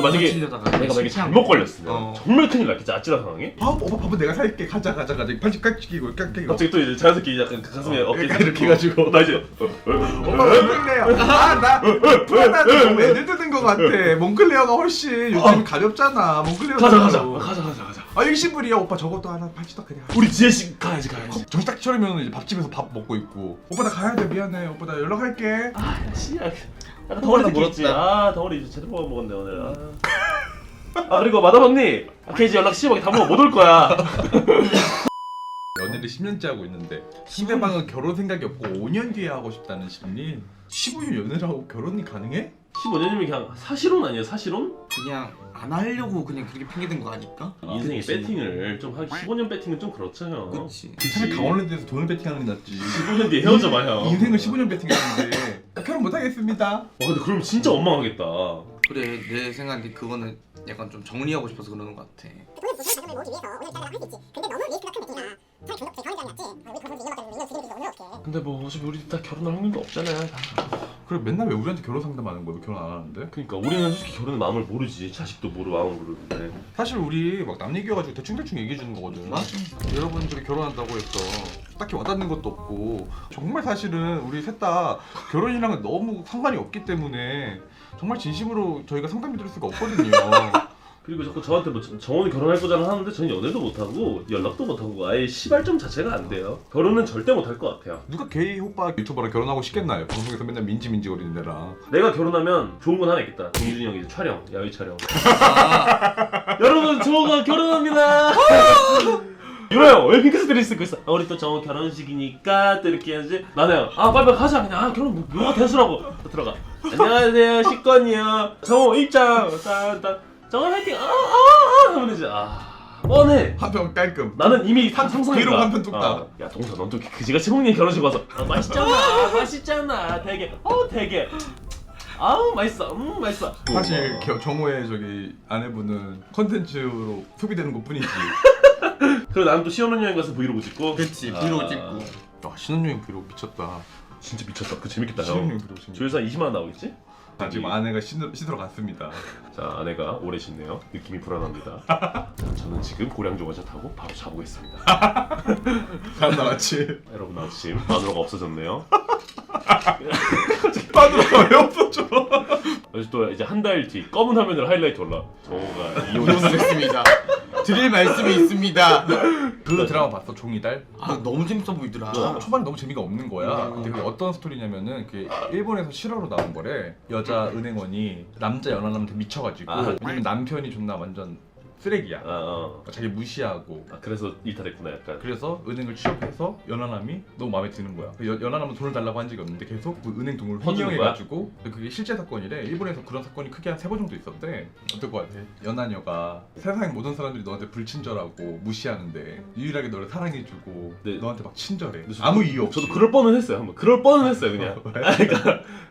만약에 치려다가 내가 만약에 잘못 거. 걸렸으면 어. 정말 큰일 났겠지 아찔한 상황에 아 오빠 밥은 내가 살게. 가자 가자 가자. 팔찌 깍지기고 깍지기고 갑자기 또 이제 자연스럽게 약간 그 가슴에 어깨 이렇게 이렇게 해가지고. 나 이제 어, 어, 오빠 몽클레어 아 나 프라다는 너무 애들 뜨는 것 같아. 몽클레어가 훨씬 요즘 가볍잖아. 몽클레어 가자 가자. 가자 가자 가자. 아 일시불이야. 오빠 저것도 하나 팔찌도 그냥. 우리 지혜 씨 가야지 가야지. 정신 딱 차리면 이제 밥집에서 밥 먹고 있고. 오빠 나 가야 돼. 미안해. 오빠 나 연락할게. 아 씨야 약간 덩어리 느끼겠지 물었다. 아 덩어리 이제 제대로 먹었네 오늘 아. 아 그리고 마담 언니 아, 케이지 연락 심하게 다 먹어 못올 거야 연애를 10년째 하고 있는데 상대방은 결혼 생각이 없고 5년 뒤에 하고 싶다는 심리 15년 연애를 하고 결혼이 가능해? 15년이면 그냥 사실혼 아니야 사실혼? 그냥 안 하려고 그냥 그렇게 핑계댄 거 아닐까? 인생에 그치. 배팅을 좀 하기 15년 배팅은 좀 그렇잖아요 그치 차라리 강원랜드에서 돈을 베팅하는 게 낫지 15년 뒤에 헤어져 봐요 인생을 15년 베팅하는데 결혼 못하겠습니다 와 근데 그러면 진짜 원망하겠다 그래 내 생각에 그거는 약간 좀 정리하고 싶어서 그러는 것 같아 돈을 무슨 가정을 모으기 위해서 오늘 따라 할수 있지. 근데 너무 리스크가 큰 배팅이다. 차라리 경력 결혼이 낫지. 아, 우리 결혼 2년밖에 안 했는데 2년 지금 오늘 어떻게? 근데 뭐 어차피 우리 다 결혼할 확률도 없잖아요 다. 그래 맨날 왜 우리한테 결혼 상담하는 거야? 왜 결혼 안 하는데? 그러니까 우리는 솔직히 결혼 마음을 모르지. 자식도 모르고 마음을 모르는데. 사실 우리 막 남 얘기여가지고 대충대충 얘기해 주는 거거든. 맞아? 여러분들이 결혼한다고 해서 딱히 와닿는 것도 없고. 정말 사실은 우리 셋 다 결혼이랑은 너무 상관이 없기 때문에 정말 진심으로 저희가 상담해 드릴 수가 없거든요 그리고 자꾸 저한테 뭐 정원이 결혼할 거잖아 하는데 저는 연애도 못하고 연락도 못하고 아예 시발점 자체가 안 돼요. 결혼은 절대 못할 것 같아요. 누가 게이 오빠 유튜버랑 결혼하고 싶겠나요? 방송에서 맨날 민지 민지 거리는 애랑 내가 결혼하면 좋은 건 하나 있겠다. 동준이 형이 이제 촬영 야외 촬영. 아, 여러분 저가 결혼합니다. 유라요. 왜 핑크색 드레스 입고 있어? 아, 우리 또 정원 결혼식이니까 또 이렇게 해야지. 나는 아 빨리 빨리 가자 그냥. 아 결혼 뭐, 뭐가 대수라고. 또 들어가. 안녕하세요 식권이요. 정원 입장. 딴딴 정원 화이팅! 아 아 아! 하면 이제 아 뻔해. 한편 깔끔 나는 이미 상- 상상했다. 뒤로 한편 뚝딱. 아, 야 동서 넌또 그지같이 먹니 결혼식 와서. 아, 맛있잖아. 맛있잖아. 되게. 어 되게. 아우 맛있어. 음 맛있어. 사실 겨- 정호의 저기 아내분은 컨텐츠로 소비되는 것 뿐이지. 그리고 나는 또 시원한 여행 가서 브이로그 찍고. 그치 아, 브이로그 찍고. 와 신혼여행 비록 미쳤다. 진짜 미쳤다. 그 재밌겠다 신혼여행 형 비록 진짜 조회수 한 20만 원 나오겠지? 자, 지금 아내가 씻으러, 씻으러 갔습니다. 자 아내가 오래 씻네요. 느낌이 불안합니다. 자, 저는 지금 고량조가차 타고 바로 자보겠습니다. 다음날 아침. 여러분 아침 마누라가 없어졌네요. 마누라가 왜 없어져? 그래서 또 이제 한 달 뒤 검은 화면으로 하이라이트 올라. 정호가 이혼했어 이혼을 했습니다 드릴 말씀이 있습니다 그 드라마 봤어 종이달? 아 너무 재밌어 보이더라 초- 초반에 너무 재미가 없는 거야. 음. 근데 그게 어떤 스토리냐면은 그게 일본에서 실화로 나온 거래. 여자 은행원이 남자 연하남한테 미쳐가지고 아. 왜냐면 남편이 존나 완전 쓰레기야. 아, 어. 자기 무시하고. 아 그래서 이탈했구나 약간 그래서 은행을 취업해서 연하남이 너무 마음에 드는 거야. 그 여- 연하남은 돈을 달라고 한 적이 없는데 계속 그 은행 돈을 퍼주는 횡령해가지고 그게 실제 사건이래. 일본에서 그런 사건이 크게 한 세 번 정도 있었대. 어떨 것 같아? 연하녀가 세상 모든 사람들이 너한테 불친절하고 무시하는데 유일하게 너를 사랑해주고 네. 너한테 막 친절해. 근데 저도- 아무 이유 없이. 저도 그럴 뻔은 했어요 한번 그럴 뻔은 했어요 그냥 왜?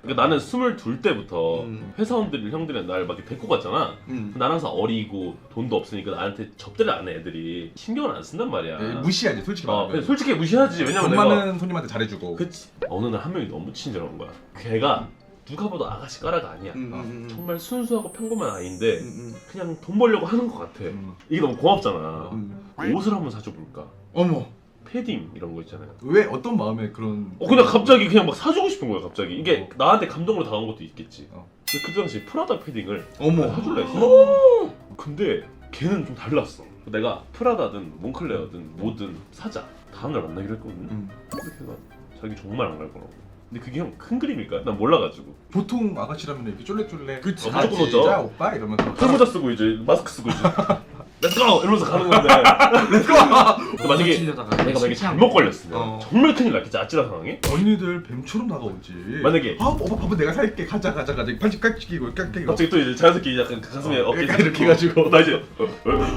그러니까, 나는 22 때부터 음. 회사원들 형들이 날막 데리고 갔잖아. 음. 나는 항상 어리고 돈도 없으니까 나한테 접대를 안 해 애들이. 신경을 안 쓴단 말이야. 예, 무시하지 솔직히 어, 말하면. 근데 솔직히 무시하지. 왜냐면 돈 내가 많은 손님한테 잘해주고. 그치. 어느 날 한 명이 너무 친절한 거야. 걔가 누가 봐도 아가씨 까라가 아니야. 음, 음, 음. 정말 순수하고 평범한 아이인데 음, 음. 그냥 돈 벌려고 하는 것 같아. 음. 이게 너무 고맙잖아. 음. 옷을 한번 사줘 볼까? 어머 패딩 이런 거 있잖아요. 왜 어떤 마음에 그런 어 그냥 갑자기 그냥 막 사주고 싶은 거야 갑자기. 이게 나한테 감동으로 다가온 것도 있겠지. 어. 근데 그 당시 프라다 패딩을 어머. 사줄라 했어. 근데 걔는 좀 달랐어. 내가 프라다든 몽클레어든 뭐든 사자. 다음날 만나기로 했거든 음. 근데 걔가 자기 정말 안 갈 거라고. 근데 그게 형 큰 그림일까? 난 몰라가지고. 보통 아가씨라면 이렇게 쫄래쫄래 그치. 아, 무조건 자, 오죠. 자 오빠 이러면서. 탈모자 쓰고 이제 마스크 쓰고 이제 렛츠고! 이러면서 가는 건데. 렛츠고 근데 만약에 치려다가 내가 만약에 실패한 잘못 거. 걸렸으면 어. 정말 큰일 났겠지 아찔한 상황에 언니들 뱀처럼 다가오지. 만약에 아 오빠 밥은 내가 살게. 가자 가자 가자. 팔찌 깍지기고 깍지기고. 갑자기 또 이제 자연스럽게 약간 그 가슴에 어, 어깨 이렇게 이렇게 해가지고. 나 이제 어, 어,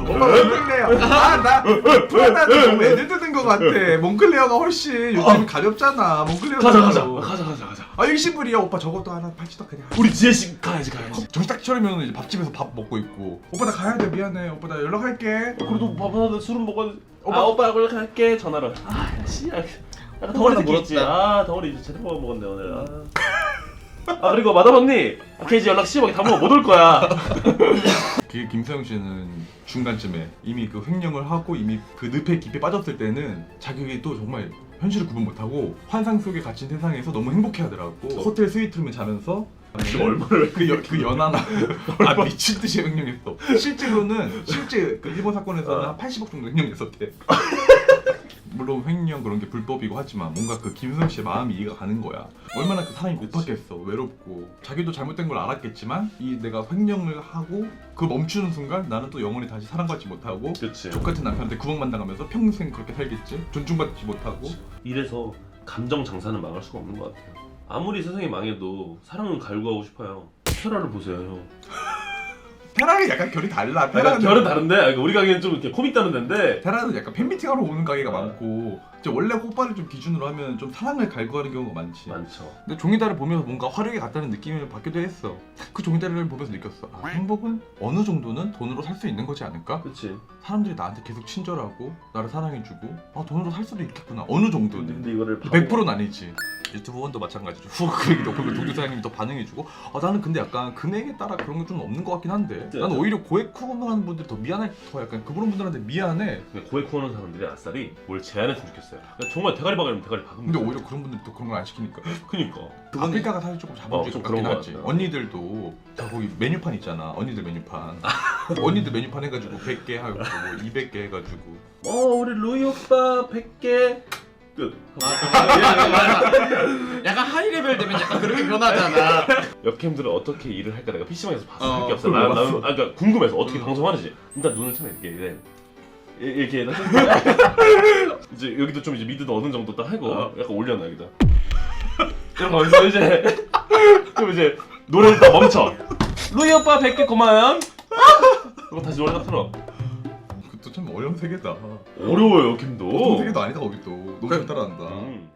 오빠 몽클레어 아 나 프라다는 너무 애들 뜨는 것 같아. 몽클레어가 훨씬 요즘 가볍잖아. 몽클레어 가자 가자. 가자 가자 가자 아 일시불이야. 오빠 저것도 하나 팔찌도 그냥 우리 지혜씨 가야지 가야지. 정신 딱 차리면 이제 밥집에서 밥 먹고 있고. 오빠 나 가야 돼. 미안해. 오빠 나 연락할게. 그래도 밥 하나 술은 먹었 오빠. 아 오빠 그걸 갈게. 전화로. 아 씨야 약간 덩어리 느끼겠지 물었다. 아 덩어리 이제 제대로 먹었네 오늘. 아. 아 그리고 마담 언니 케이지 연락 심하게 다음번 못올 거야. 김서영 씨는 중간쯤에 이미 그 횡령을 하고 이미 그 늪에 깊이 빠졌을 때는 자격이 또 정말 현실을 구분 못하고 환상 속에 갇힌 세상에서 너무 행복해하더라고. 호텔 스위트룸에 자면서 얼마를 그, 연, 그 연하나. 아 미친 듯이 횡령했어. 실제로는 실제 그 일본 사건에서는 한 80억 정도 횡령했었대 물론 횡령 그런 게 불법이고 하지만 뭔가 그 김수영 씨의 마음이 이해가 가는 거야. 얼마나 그 사람이 고팠겠어. 외롭고. 자기도 잘못된 걸 알았겠지만 이 내가 횡령을 하고 그 멈추는 순간 나는 또 영원히 다시 사랑받지 못하고 그치. 족 같은 남편한테 구멍만 당하면서 평생 그렇게 살겠지. 존중받지 못하고. 이래서 감정 장사는 망할 수가 없는 것 같아요. 아무리 세상이 망해도 사랑은 갈구하고 싶어요. 테라를 보세요 형 테라는 약간 결이 달라. 그러니까 결은 다른데? 아, 그러니까 우리 가게는 좀 이렇게 코믹 다는 데인데. 테라는 약간 팬미팅하러 오는 가게가 아. 많고 이제 원래 오빠를 좀 기준으로 하면 좀 사랑을 갈구하는 경우가 많지. 많죠. 근데 종이다를 보면서 뭔가 화력이 같다는 느낌을 받기도 했어. 그 종이다를 보면서 느꼈어. 아, 행복은 어느 정도는 돈으로 살 수 있는 거지 않을까? 그치. 사람들이 나한테 계속 친절하고 나를 사랑해주고 아 돈으로 살 수도 있겠구나. 어느 근데, 정도는. 근데 이거를 100%는 아니지. 유튜브 원도 마찬가지로 후원 금액이 높으면 동료 사장님이 더 반응해주고. 아 나는 근데 약간 금액에 따라 그런 게 좀 없는 것 같긴 한데. 네. 나는 오히려 고액 후원하는 분들이 더 미안해 더 약간 그런 분들한테 미안해. 고액 후원하는 사람들이 아싸리 뭘 제안했으면 좋겠어 요. 그러니까 정말 대가리 박으면 대가리 박으면 근데. 오히려 그런 분들이 또 그런 걸 안 시키니까. 그니까. 아프리카가 사실 조금 어, 자본주의 좀 같긴 그런 것 하지. 같아요. 언니들도 다 거기 메뉴판 있잖아. 언니들 메뉴판. 언니들 메뉴판 해가지고 100개 하고 뭐 200개 해가지고. 어 우리 루이 오빠 100개. 끝. 맞아 맞아 약간 하이 레벨 되면 약간 그렇게 변하잖아. 웹캠들은 어떻게 일을 할까 내가 PC방에서 봤어 어, 할게 없어. 그걸 나는, 봤어. 나는 아, 그러니까 궁금해서 어떻게 음. 방송하는지. 일단 눈을 쳐내 이렇게 이- 이렇게 해서 이제 여기도 좀 이제 미드도 어느 정도 딱 하고 어. 약간 올려놔 여기다. 거면서 이제 그럼 이제 노래를 딱 멈춰. 루이 오빠 100개 고마워요. 그리고 다시 노래 딱 틀어. 그것도 참 어려운 세계다. 어려워요 캠도. 보통 세계도 아니다 거기 또. 너무 잘 따라한다. 음.